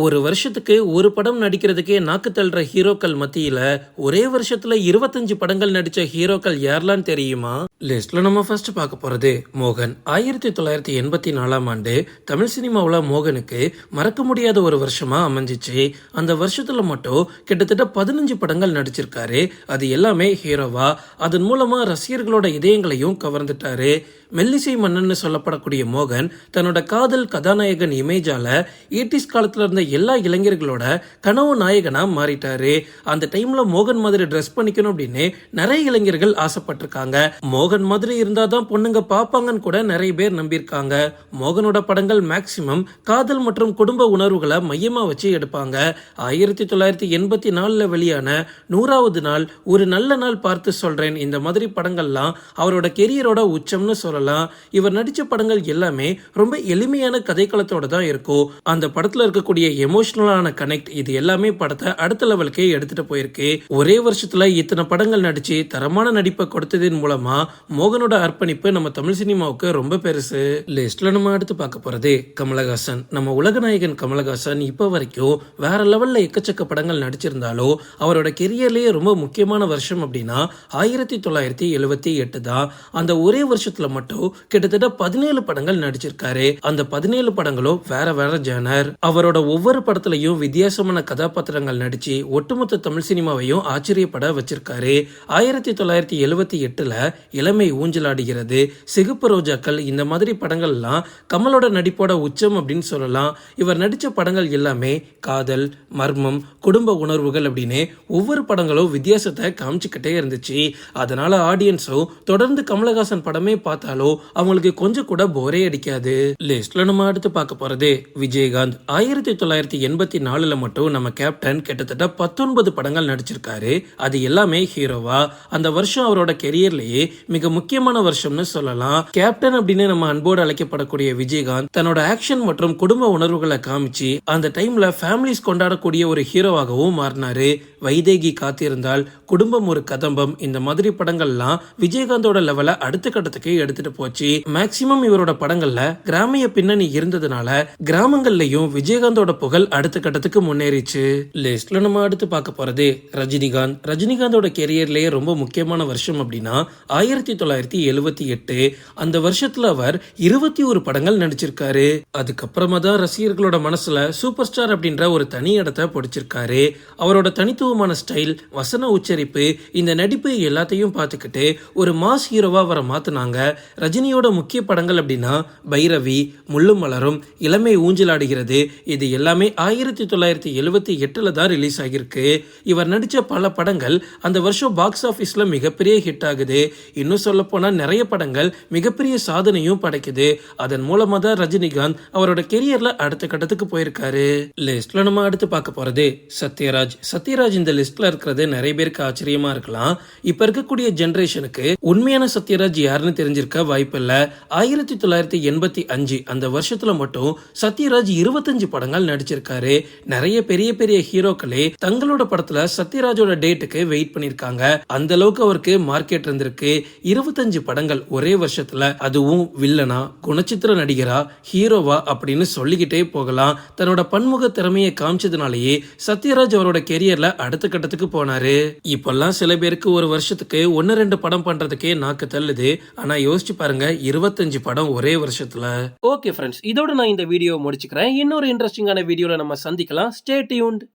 ஒரு வருஷத்துக்கு ஒரு படம் நடிக்கிறதுக்கே நாக்கு தள்ளுற ஹீரோக்கள் மத்தியில் ஒரே வருஷத்துல இருபத்தஞ்சு படங்கள் நடித்த ஹீரோக்கள் யாரெல்லாம் தெரியுமா? லிஸ்ட்ல நம்ம ஃபர்ஸ்ட் பார்க்க போறது மோகன். ஆயிரத்தி தொள்ளாயிரத்தி எண்பத்தி நாலாம் ஆண்டு தமிழ் சினிமாவில் மோகனுக்கு மறக்க முடியாத ஒரு வருஷமா அமைஞ்சிச்சு. அந்த வருஷத்துல மட்டும் கிட்டத்தட்ட பதினஞ்சு படங்கள் நடிச்சிருக்காரு. அது எல்லாமே ஹீரோவா. அதன் மூலமா ரசிகர்களோட இதயங்களையும் கவர்ந்துட்டாரு. மெல்லிசை மன்னன்னு சொல்லப்படக்கூடிய மோகன் தன்னோட காதல் கதாநாயகன் இமேஜால எயிட்டிஸ் காலத்துல இருந்த எல்லா இளைஞர்களோட கனவு நாயகனா மாறிட்டாரு. அந்த டைம்ல மோகன் மாதிரி ட்ரெஸ் பண்ணிக்கணும் அப்படின்னு நிறைய இளைஞர்கள் ஆசைப்பட்டிருக்காங்க. மோகன் மாதிரி இருந்தாதான் பொண்ணுங்க பார்ப்பாங்கன்னு கூட நிறைய பேர் நம்பியிருக்காங்க. மோகனோட படங்கள் மேக்சிமம் காதல் மற்றும் குடும்ப உணர்வுகளை மையமா வச்சு எடுப்பாங்க. ஆயிரத்தி தொள்ளாயிரத்தி எண்பத்தி நாலுல வெளியான நூறாவது நாள் ஒரு நல்ல நாள் பார்த்து சொல்றேன். இந்த மாதிரி படங்கள்லாம் அவரோட கெரியரோட உச்சம்னு சொல்லலாம். இவர் நடிச்ச படங்கள் எல்லாமே ரொம்ப எளிமையான கதைக்களத்தோட தான் இருக்கும். அந்த படத்துல இருக்கக்கூடிய எமோஷனலான கனெக்ட் இது எல்லாமே படத்தை அடுத்த லெவலுக்கே எடுத்துட்டு போயிருக்கு. ஒரே வருஷத்துல இத்தனை படங்கள் நடிச்சு தரமான நடிப்பை கொடுத்ததன் மூலமா மோகனோட அர்ப்பணிப்பு நம்ம தமிழ் சினிமாவுக்கு ரொம்ப பெருசு. லிஸ்ட்ல நம்ம அடுத்து பார்க்க போறது கமலஹாசன். நம்ம உலகநாயகன் கமலஹாசன் இப்போ வரைக்கும் வேற லெவல்ல எக்கச்சக்க படங்கள் நடிச்சிருந்தாலும் அவரோட கெரியர்லயே ரொம்ப முக்கியமான வருஷம் அப்படின்னா ஆயிரத்தி தொள்ளாயிரத்தி எழுவத்தி எட்டு தான். அந்த ஒரே வருஷத்துல மட்டும் கிட்டத்தட்ட பதினேழு படங்கள் நடிச்சிருக்காரு. அந்த பதினேழு படங்களும் வேற வேற ஜேனர் அவரோட ஒவ்வொரு படத்துலயும் வித்தியாசமான கதாபாத்திரங்கள் நடிச்சு ஒட்டுமொத்த தமிழ் சினிமாவையும் ஆச்சரியப்பட வச்சிருக்காரு. ஆயிரத்தி தொள்ளாயிரத்தி எழுவத்தி எட்டுல இளமை ஊஞ்சலாடுகிறது. சிகப்பு ரோஜாக்கள் இந்த மாதிரி படங்கள்லாம் கமலோட நடிப்போட உச்சம் அப்படின்னு சொல்லலாம். இவர் நடிச்ச படங்கள் எல்லாமே காதல் மர்மம் குடும்ப உணர்வுகள் அப்படின்னு ஒவ்வொரு படங்களும் வித்தியாசத்தை காமிச்சுக்கிட்டே இருந்துச்சு. அதனால ஆடியன்ஸோ தொடர்ந்து கமலஹாசன் படமே பார்த்தாலும் அவங்களுக்கு கொஞ்சம் கூட போரே அடிக்காது. லிஸ்ட்ல நம்ம அடுத்து பார்க்க போறது விஜயகாந்த். ஆயிரத்தி தொள்ளாயிரத்தி எண்பத்தி நாலுல மட்டும் நம்ம கேப்டன் கிட்டத்தட்ட பத்தொன்பது படங்கள் நடிச்சிருக்காரு. அது எல்லாமே ஹீரோவா அந்த வருஷம் அவரோட கெரியர்லயே மிக மிக முக்கியமான வருஷம்னு சொல்லலாம். கேப்டன் அப்படின்னு நம்ம அன்போடு அழைக்கப்படக்கூடிய விஜயகாந்த் தன்னோட ஆக்ஷன் மற்றும் குடும்ப உணர்வுகளை காமிச்சு அந்த டைம்ல ஃபேமிலிஸ் கொண்டாடக்கூடிய ஒரு ஹீரோவாகவும் மாறினாரு. வைதேகி காத்திருந்தால் குடும்பம் ஒரு கதம்பம். இந்த மாதிரி படங்கள்லாம் விஜயகாந்தோட லெவல அடுத்த கட்டத்துக்கு எடுத்துட்டு போச்சு. மேக்சிமம் இவரோட படங்கள்ல கிராமிய பின்னணி இருந்ததுனால கிராமங்கள்லயும் விஜயகாந்தோட புகழ் அடுத்த கட்டத்துக்கு முன்னேறிச்சு. லிஸ்ட்ல நம்ம அடுத்து பார்க்க போறது ரஜினிகாந்த். ரஜினிகாந்தோட கெரியர்லயே ரொம்ப முக்கியமான வருஷம் அப்படின்னா ஆயிரத்தி ஆயிரத்தி தொள்ளாயிரத்தி எழுவத்தி எட்டு அந்த வருஷத்துல அவர் இருபத்தி ஒரு படங்கள் நடிச்சிருக்காரு. அதுக்கப்புறமா தான் ரசிகர்களோட மனசுல சூப்பர் ஸ்டார் அப்படின்ற ஒரு தனி இடத்த பிடிச்சிருக்காரு. அவரோட தனித்துவமான ஸ்டைல் வசன உச்சரிப்பு இந்த நடிப்பு எல்லாத்தையும் பார்த்துக்கிட்டு ஒரு மாஸ் ஹீரோவா அவரை மாத்துனாங்க. ரஜினியோட முக்கிய படங்கள் அப்படின்னா பைரவி முள்ளும் மலரும் இளமை ஊஞ்சலாடுகிறது இது எல்லாமே ஆயிரத்தி தொள்ளாயிரத்தி எழுவத்தி எட்டுல தான் ரிலீஸ் ஆகியிருக்கு. இவர் நடிச்ச பல படங்கள் அந்த வருஷம் பாக்ஸ் ஆஃபீஸ்ல மிகப்பெரிய ஹிட் ஆகுது. இன்னும் சொல்ல போனா நிறைய படங்கள் மிகப்பெரிய சாதனையும் படைக்குது. அதன் மூலமா தான் ரஜினிகாந்த் அவரோட கெரியர்ல அடுத்த கட்டத்துக்கு போயிருக்காரு. லிஸ்ட்ல நம்ம அடுத்து பார்க்க போறது சத்யராஜ். சத்யராஜ் இந்த லிஸ்ட்ல இருக்கிறது நிறைய பேருக்கு ஆச்சரியமா இருக்கலாம். இப்ப இருக்கக்கூடிய ஜெனரேஷனுக்கு உண்மையான சத்யராஜ் யாருன்னு தெரிஞ்சிருக்க வாய்ப்பில்ல. ஆயிரத்தி தொள்ளாயிரத்தி எண்பத்தி அஞ்சு அந்த வருஷத்துல மட்டும் சத்யராஜ் இருபத்தஞ்சு படங்கள் நடிச்சிருக்காரு. நிறைய பெரிய பெரிய ஹீரோக்களே தங்களோட படத்துல சத்யராஜோட டேட்டுக்கு வெயிட் பண்ணிருக்காங்க. அந்த அளவுக்கு அவருக்கு மார்க்கெட் இருந்திருக்கு. இருபத்தஞ்சு படங்கள் ஒரே வருஷத்துல அதுவும் வில்லனா குணச்சித்திர நடிகரா ஹீரோவா அப்படின்னு சொல்லிக்கிட்டே போகலாம். தன்னோட பன்முக திறமையை காமிச்சதுனாலேயே சத்யராஜ் அவரோட கெரியர்ல அடுத்த கட்டத்துக்கு போனாரு. இப்பெல்லாம் சில பேருக்கு ஒரு வருஷத்துக்கு ஒன்னு ரெண்டு படம் பண்றதுக்கே நாக்கு தள்ளுது. ஆனா யோசிச்சு பாருங்க இருபத்தஞ்சு படம் ஒரே வருஷத்துல. ஓகே ஃப்ரெண்ட்ஸ் இதோட நான் இந்த வீடியோ முடிச்சுக்கிறேன். இன்னொரு இன்ட்ரெஸ்டிங்கான வீடியோல நம்ம சந்திக்கலாம். Stay tuned